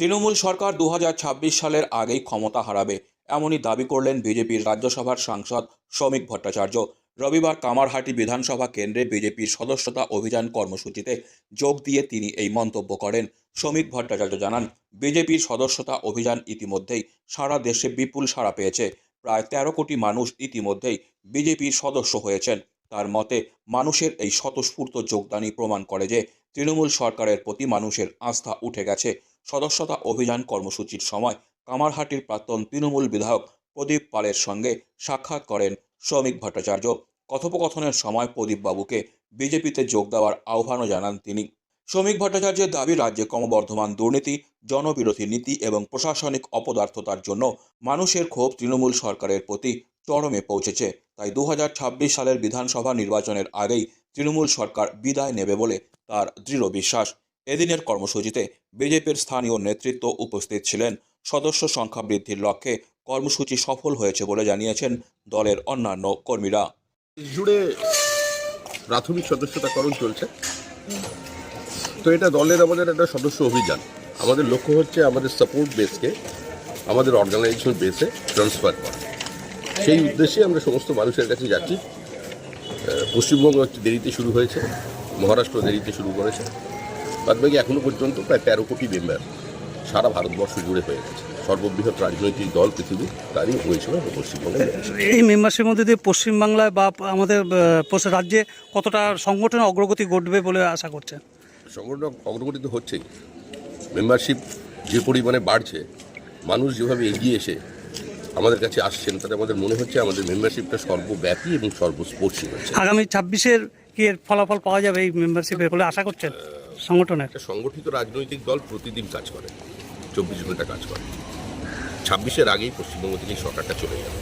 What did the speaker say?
তৃণমূল সরকার দু হাজার ছাব্বিশ সালের আগেই ক্ষমতা হারাবে, এমনই দাবি করলেন বিজেপির রাজ্যসভার সাংসদ শ্রমিক ভট্টাচার্য। রবিবার কামারহাটি বিধানসভা কেন্দ্রে বিজেপির সদস্যতা অভিযান কর্মসূচিতে যোগ দিয়ে তিনি এই মন্তব্য করেন। শ্রমিক ভট্টাচার্য জানান, বিজেপির সদস্যতা অভিযান ইতিমধ্যেই সারা দেশে বিপুল সাড়া পেয়েছে। প্রায় তেরো কোটি মানুষ ইতিমধ্যেই বিজেপির সদস্য হয়েছেন। তার মতে, মানুষের এই স্বতঃস্ফূর্ত যোগদানই প্রমাণ করে যে তৃণমূল সরকারের প্রতি মানুষের আস্থা উঠে গেছে। সদস্যতা অভিযান কর্মসূচির সময় কামারহাটির প্রাক্তন তৃণমূল বিধায়ক প্রদীপ পালের সঙ্গে সাক্ষাৎ করেন শ্রমিক ভট্টাচার্য। কথোপকথনের সময় প্রদীপবাবুকে বিজেপিতে যোগ দেওয়ার আহ্বানও জানান তিনি। শ্রমিক ভট্টাচার্যের দাবি, রাজ্যে ক্রমবর্ধমান দুর্নীতি, জনবিরোধী নীতি এবং প্রশাসনিক অপদার্থতার জন্য মানুষের ক্ষোভ তৃণমূল সরকারের প্রতি চরমে পৌঁছেছে। তাই দু হাজার ছাব্বিশ সালের বিধানসভা নির্বাচনের আগেই তৃণমূল সরকার বিদায় নেবে বলে তার দৃঢ় বিশ্বাস। এদিনের কর্মসূচিতে বিজেপির স্থানীয় নেতৃত্ব উপস্থিত ছিলেন। সদস্য সংখ্যা বৃদ্ধির লক্ষ্যে কর্মসূচি সফল হয়েছে বলে জানিয়েছেন দলের অন্যান্য কর্মীরা। জুড়ে প্রাথমিক সদস্যতাকরণ চলছে। তো এটা দলের আমাদের একটা সদস্য অভিযান। আমাদের লক্ষ্য হচ্ছে আমাদের সাপোর্ট বেসকে আমাদের অর্গানাইজেশন বেসে ট্রান্সফার করা। সেই উদ্দেশ্যে আমরা সমস্ত মানুষের কাছে যাচ্ছি। পশ্চিমবঙ্গ দেরিতে শুরু হয়েছে, মহারাষ্ট্র দেরিতে শুরু করেছে। বাদবাকি এখনও পর্যন্ত প্রায় তেরো কোটি মেম্বার সারা ভারতবর্ষ জুড়ে হয়ে গেছে। সর্ববৃহৎ রাজনৈতিক দল পৃথিবীর তারই হয়েছে আমরা পশ্চিমবঙ্গে এই মেম্বারশিপের মধ্যে দিয়ে পশ্চিমবাংলায় বা আমাদের রাজ্যে কতটা সংগঠনের অগ্রগতি ঘটবে বলে আশা করছেন? সংগঠন অগ্রগতি তো হচ্ছেই। মেম্বারশিপ যে পরিমাণে বাড়ছে মানুষ যেভাবে এগিয়ে এসে আমাদের কাছে আসছেন তাতে আমাদের মনে হচ্ছে আমাদের মেম্বারশিপটা সর্বব্যাপী এবং সর্বস্পর্শী হচ্ছে। আগামী ছাব্বিশের কি এর ফলাফল পাওয়া যাবে এই মেম্বারশিপের বলে আশা করছেন? সংগঠনের। একটা সংগঠিত রাজনৈতিক দল প্রতিদিন কাজ করে, চব্বিশ ঘণ্টা কাজ করে। ছাব্বিশের আগেই পশ্চিমবঙ্গ থেকে সরকারটা চলে যাবে।